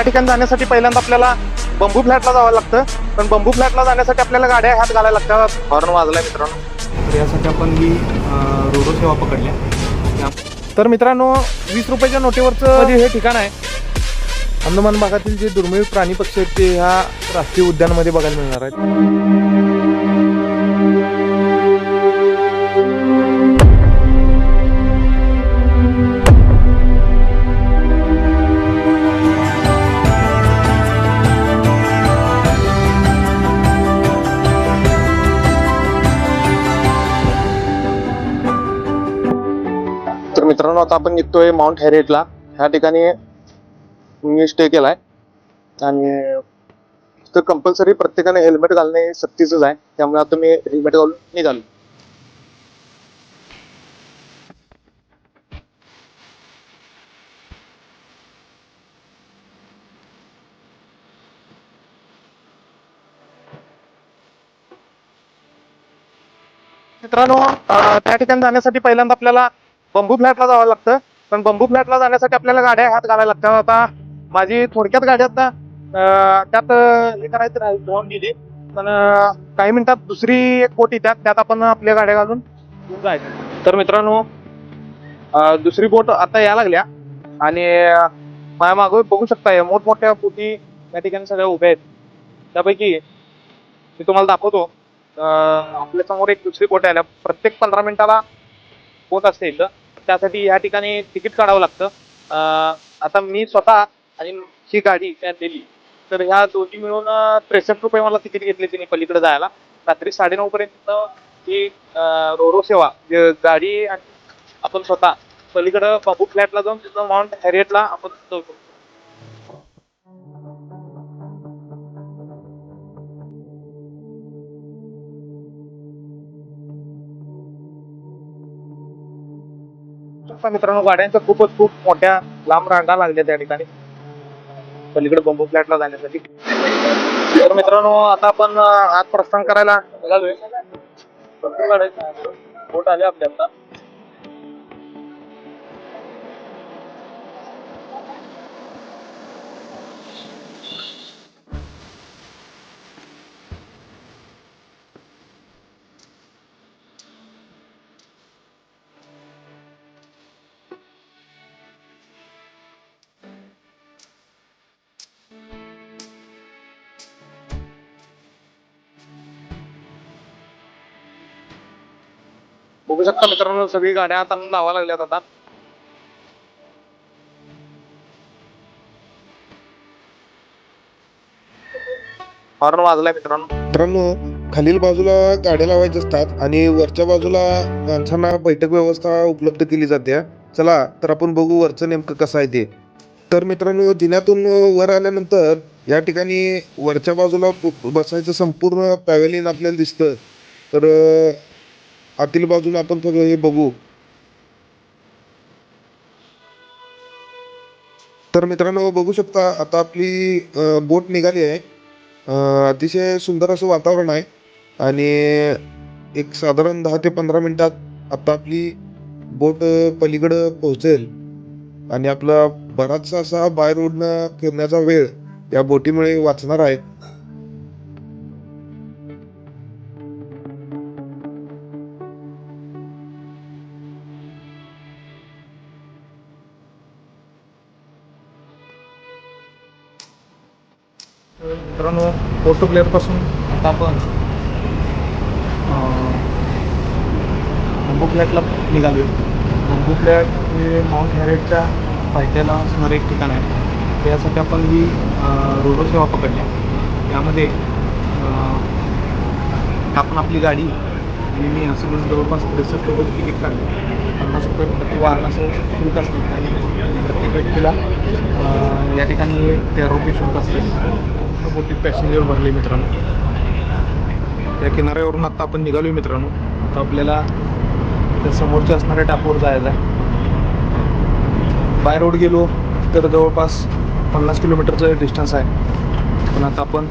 त्या ठिकाणी जाण्यासाठी पहिल्यांदा आपल्याला बंबू फ्लॅटला जावं लागतं. पण बंबू फ्लॅटला जाण्यासाठी आपल्याला गाड्या हात घालायला लागतात. हॉर्न वाजलाय मित्रांनो. तर यासाठी आपण ही रोरो सेवा पकडल्या. तर मित्रांनो वीस रुपयाच्या नोटीवरचं जे हे ठिकाण आहे. अंदमान भागातील जे दुर्मिळ प्राणी पक्षी आहेत ते ह्या राष्ट्रीय उद्यानामध्ये बघायला मिळणार आहेत. मित्रांनो आता आपण निघतोय माउंट हेरिटला ह्या ठिकाणी मी स्टे केलाय. आणि तर कंपल्सरी प्रत्येकाने हेल्मेट घालणे सक्तीचंच आहे. त्यामुळे आता मी हेल्मेट घालून निघालो. मित्रांनो त्या ठिकाणी जाण्यासाठी पहिल्यांदा आपल्याला बंबू फ्लॅटला जावं लागतं. पण बंबू फ्लॅटला जाण्यासाठी आपल्याला गाड्या हात घालायला लागतात आता. माझी थोडक्यात गाड्या आता त्यात हे करायचं नाही गेली पण काही मिनिटात दुसरी एक बोट येतात त्यात आपण आपल्या गाड्या घालून जायचं. तर मित्रांनो दुसरी बोट आता यायला लागल्या. आणि माझ्या मागं बघू शकता मोठमोठ्या बोटी या ठिकाणी सगळ्या उभ्या आहेत. त्यापैकी मी तुम्हाला दाखवतो आपल्यासमोर एक दुसरी बोट आहे प्रत्येक पंधरा मिनिटाला बोट असते इथं. त्यासाठी या ठिकाणी तिकीट काढावं लागतं. आता मी स्वतः आणि ही गाडी त्यात दिली. तर ह्या दोन्ही मिळून त्रेसष्ट रुपये मला तिकीट घेतली तिने पलीकडे जायला. रात्री साडेनऊ पर्यंत ही रोरो सेवा गाडी आपण स्वतः पलीकडं बाबू फ्लॅटला जाऊन तिथं माउंट हॅरियटला आपण जाऊ शकतो. शकता मित्रांनो गाड्यांच्या खूपच खूप मोठ्या लांब रांगा लागल्या त्या ठिकाणी. पलीकडे बंबू फ्लॅटला जाण्यासाठी. तर मित्रांनो आता आपण आज आत प्रस्थान करायला निघालोय. भरपूर गाड्या बोट आले आपल्या आता बघू शकता मित्रांनो सगळी गाड्या आता लावा लागल्यात आता. हॉर्न वाजलाय मित्रांनो. मित्रांनो खालील बाजूला गाड्या लावायच्या असतात आणि वरच्या बाजूला माणसांना बैठक व्यवस्था उपलब्ध केली जाते. चला तर आपण बघू वरचं नेमकं कसं आहे ते. तर मित्रांनो जिन्यातून वर आल्यानंतर या ठिकाणी वरच्या बाजूला बसायचं संपूर्ण पॅव्हेलियन आपल्याला दिसतं. तर आतील बाजूला आपण सगळं हे बघू. तर मित्रांनो बघू शकता आता आपली बोट निघाली आहे. अतिशय सुंदर असं वातावरण आहे. आणि एक साधारण दहा ते पंधरा मिनिटात आता आपली बोट पलीकडं पोहोचेल. आणि आपला बराचसा असा बाय रोडनं फिरण्याचा वेळ या बोटीमुळे वाचणार आहे. मित्रांनो फोटो प्लेअरपासून आता आपण बंबू फ्लॅटला निघालोय. बंबू फ्लॅट हे माउंट हॅरेटच्या पायथ्याला असणारं एक ठिकाण आहे. त्यासाठी आपण ही रोडो सेवा पकडली यामध्ये आपण आपली गाडी आणि मी असं म्हणून जवळपास त्रेसष्ट रुपये तिकीट काढले. पन्नास रुपये प्रति वाहन असं शुल्क असतं. आणि प्रत्येक व्यक्तीला या ठिकाणी तेरा रुपये शुल्क असते. मोठी पॅसेंजर भरली मित्रांनो. त्या किनाऱ्यावरून आता आपण निघालोय मित्रांनो. आता आपल्याला त्या समोरच्या असणाऱ्या टापूर जायला आहे. बाय रोड गेलो तर जवळपास पन्नास किलोमीटरचं डिस्टन्स आहे. पण आता आपण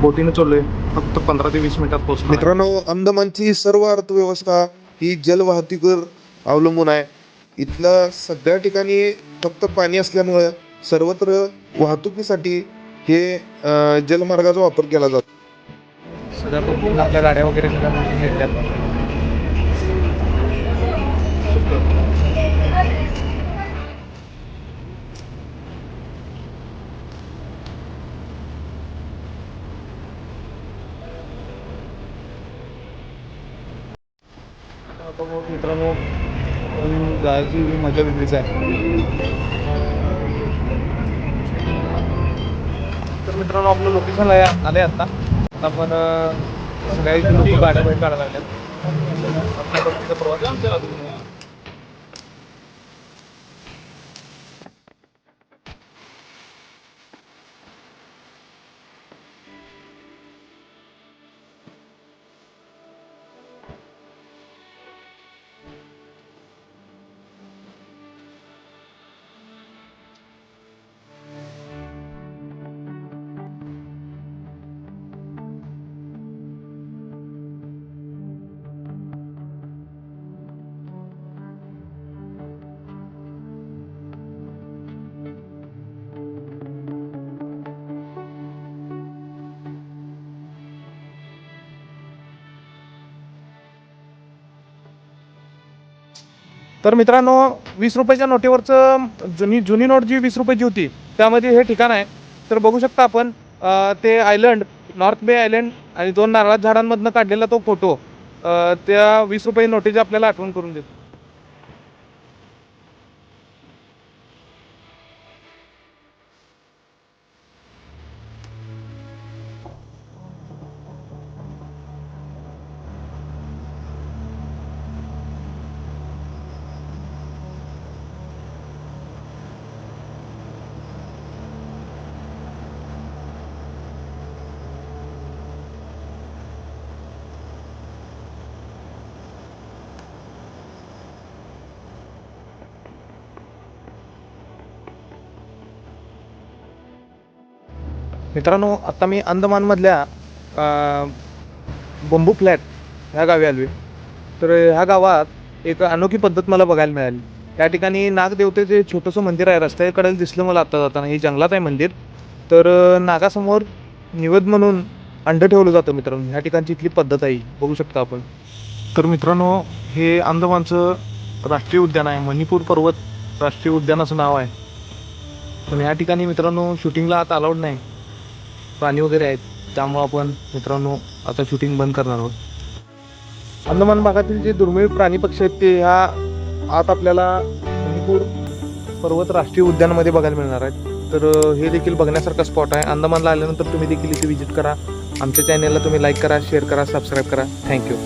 बोटीने चाललोय. फक्त पंधरा ते वीस मिनिटात पोहोचतो मित्रांनो अंदमानची सर्व अर्थव्यवस्था ही जलवाहतुकीवर अवलंबून आहे. इथलं सगळ्या ठिकाणी फक्त पाणी असल्यामुळं सर्वत्र वाहतुकीसाठी हे जलमार्गाचा वापर केला जातो. सगळ्या पद्धतीने आपल्या गाड्या वगैरे सगळ्या घेतल्यात. मित्रांनो जायची मजा वेगळीच आहे. तर मित्रांनो आपलं लोकेशन आले आता. आता आपण सगळ्या इथे लोक गाड्या बाहेर काढायला लागल्यात. प्रवास तर मित्रांनो वीस रुपयाच्या नोटेवरचं जुनी जुनी नोट जी वीस रुपयाची होती त्यामध्ये हे ठिकाण आहे. तर बघू शकता आपण ते आयलंड नॉर्थ बे आयलंड आणि दोन नारळात झाडांमधनं काढलेला तो फोटो त्या वीस रुपये नोटीची आपल्याला आठवण करून देतो. मित्रांनो आत्ता मी अंदमानमधल्या बंबू फ्लॅट ह्या गावी आलो आहे तर ह्या गावात एक अनोखी पद्धत मला बघायला मिळाली. त्या ठिकाणी नागदेवतेचे छोटंसं मंदिर आहे. रस्त्याकडे दिसलं मला आत्ता जाताना. हे जंगलात आहे मंदिर. तर नागासमोर निवेद म्हणून अंडं ठेवलं जातं मित्रांनो. ह्या ठिकाणची इथली पद्धत आहे. बघू शकता आपण. तर मित्रांनो हे अंदमानचं राष्ट्रीय उद्यान आहे. मणिपूर पर्वत राष्ट्रीय उद्यानाचं नाव आहे. पण या ठिकाणी मित्रांनो शूटिंगला आता अलाउड नाही. प्राणी वगैरे आहेत त्यामुळं आपण मित्रांनो आता शूटिंग बंद करणार आहोत. अंदमान भागातील जे दुर्मिळ प्राणी पक्षी आहेत ते ह्या आत आपल्याला मणिपूर पर्वत राष्ट्रीय उद्यानामध्ये बघायला मिळणार आहेत. तर हे देखील बघण्यासारखा स्पॉट आहे. अंदमानला आल्यानंतर तुम्ही देखील इथे व्हिजिट करा. आमच्या चॅनलला तुम्ही लाईक करा शेअर करा सबस्क्राईब करा. थँक्यू